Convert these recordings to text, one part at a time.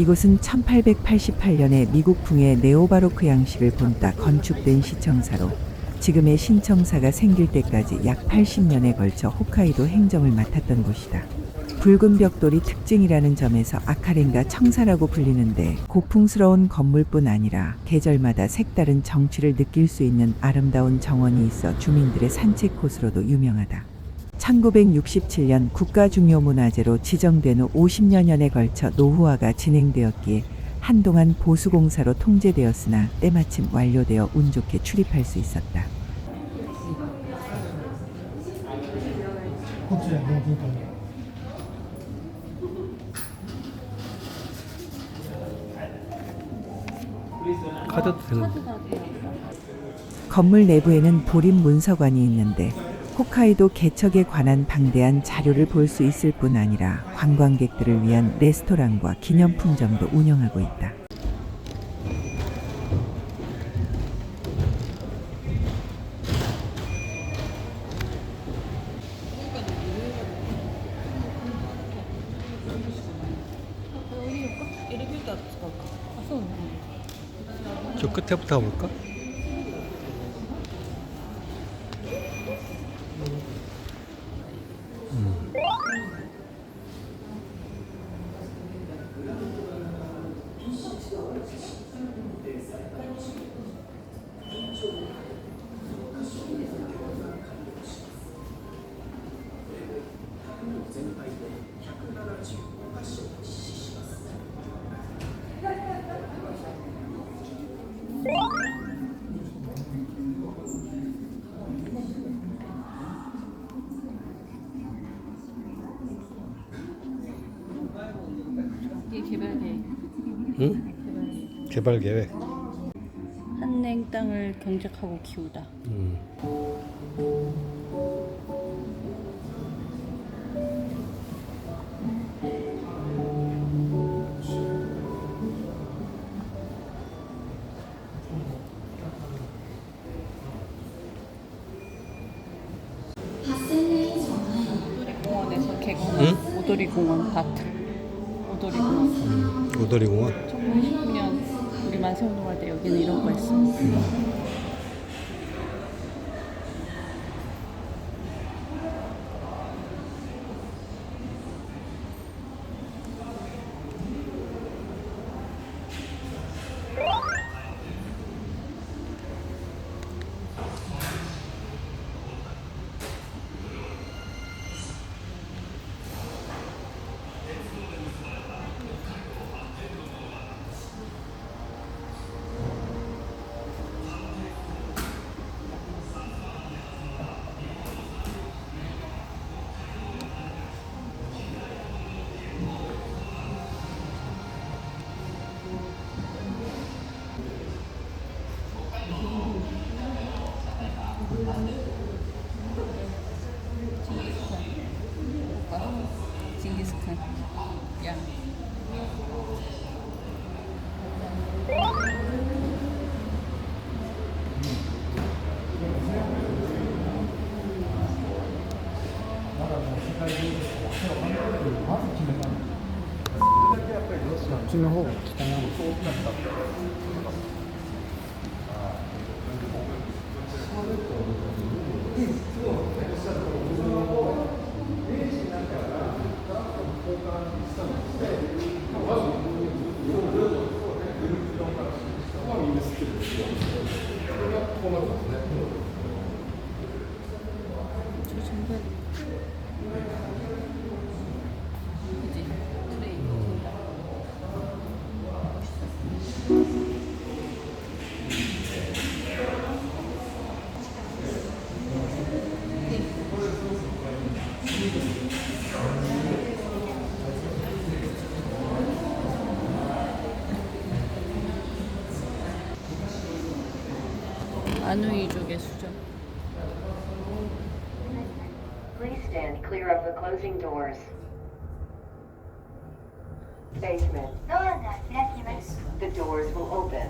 이곳은 1888년에 미국풍의 네오바로크 양식을 본따 건축된 시청사로 지금의 신청사가 생길 때까지 약 80년에 걸쳐 홋카이도 행정을 맡았던 곳이다. 붉은 벽돌이 특징이라는 점에서 아카렌가 청사라고 불리는데 고풍스러운 건물뿐 아니라 계절마다 색다른 정취를 느낄 수 있는 아름다운 정원이 있어 주민들의 산책 코스로도 유명하다. 1967년 국가중요문화재로 지정된 후 50여년에 걸쳐 노후화가 진행되었기에 한동안 보수공사로 통제되었으나 때마침 완료되어 운 좋게 출입할 수 있었다. 카드도 되는 건물 내부에는 보림 문서관이 있는데 홋카이도 개척에 관한 방대한 자료를 볼 수 있을 뿐 아니라 관광객들을 위한 레스토랑과 기념품점도 운영하고 있다. 저 끝에부터 가볼까? 개발 계획. 한냉 땅을 경작하고 키우다. 음. 응? 오도리공원 밭. 오도리공원. 음. 오도리공원. 1919년 우리 만 세 운동할 때 여기는 이런 거 했어. やこっちの方がです。Stand clear of the closing doors. Basement. The doors will open.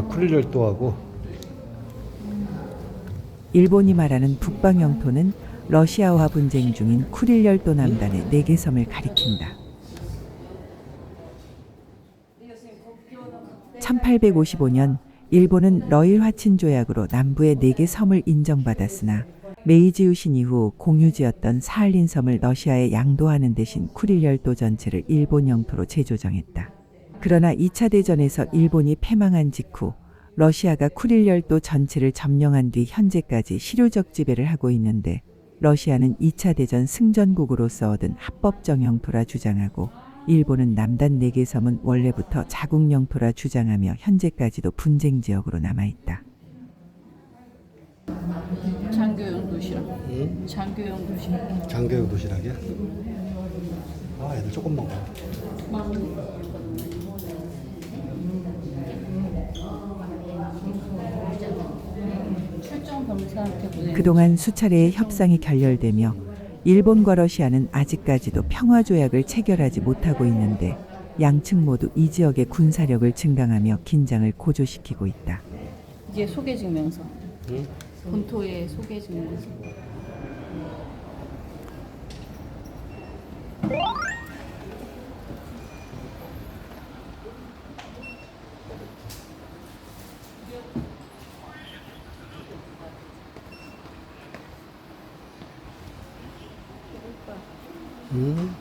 아 쿠릴 열도하고 일본이 말하는 북방 영토는 러시아와 분쟁 중인 쿠릴 열도 남단의 네 개 섬을 가리킨다. 1855년 일본은 러일 화친 조약으로 남부의 네 개 섬을 인정받았으나 메이지 유신 이후 공유지였던 사할린 섬을 러시아에 양도하는 대신 쿠릴 열도 전체를 일본 영토로 재조정했다. 그러나 2차 대전에서 일본이 패망한 직후 러시아가 쿠릴 열도 전체를 점령한 뒤 현재까지 실효적 지배를 하고 있는데 러시아는 2차 대전 승전국으로서 얻은 합법적 영토라 주장하고 일본은 남단 4개 섬은 원래부터 자국 영토라 주장하며 현재까지도 분쟁 지역으로 남아 있다. 장교용 도시락. 응? 장교용 도시락. 장교육 도시락이야? 아 애들 조금 먹어 출정 검사한테 보내. 그동안 수차례의 협상이 결렬되며 일본과 러시아는 아직까지도 평화 조약을 체결하지 못하고 있는데 양측 모두 이 지역의 군사력을 증강하며 긴장을 고조시키고 있다. 이게 소개 증명서. 응? 본토의 소개 증명서. 응?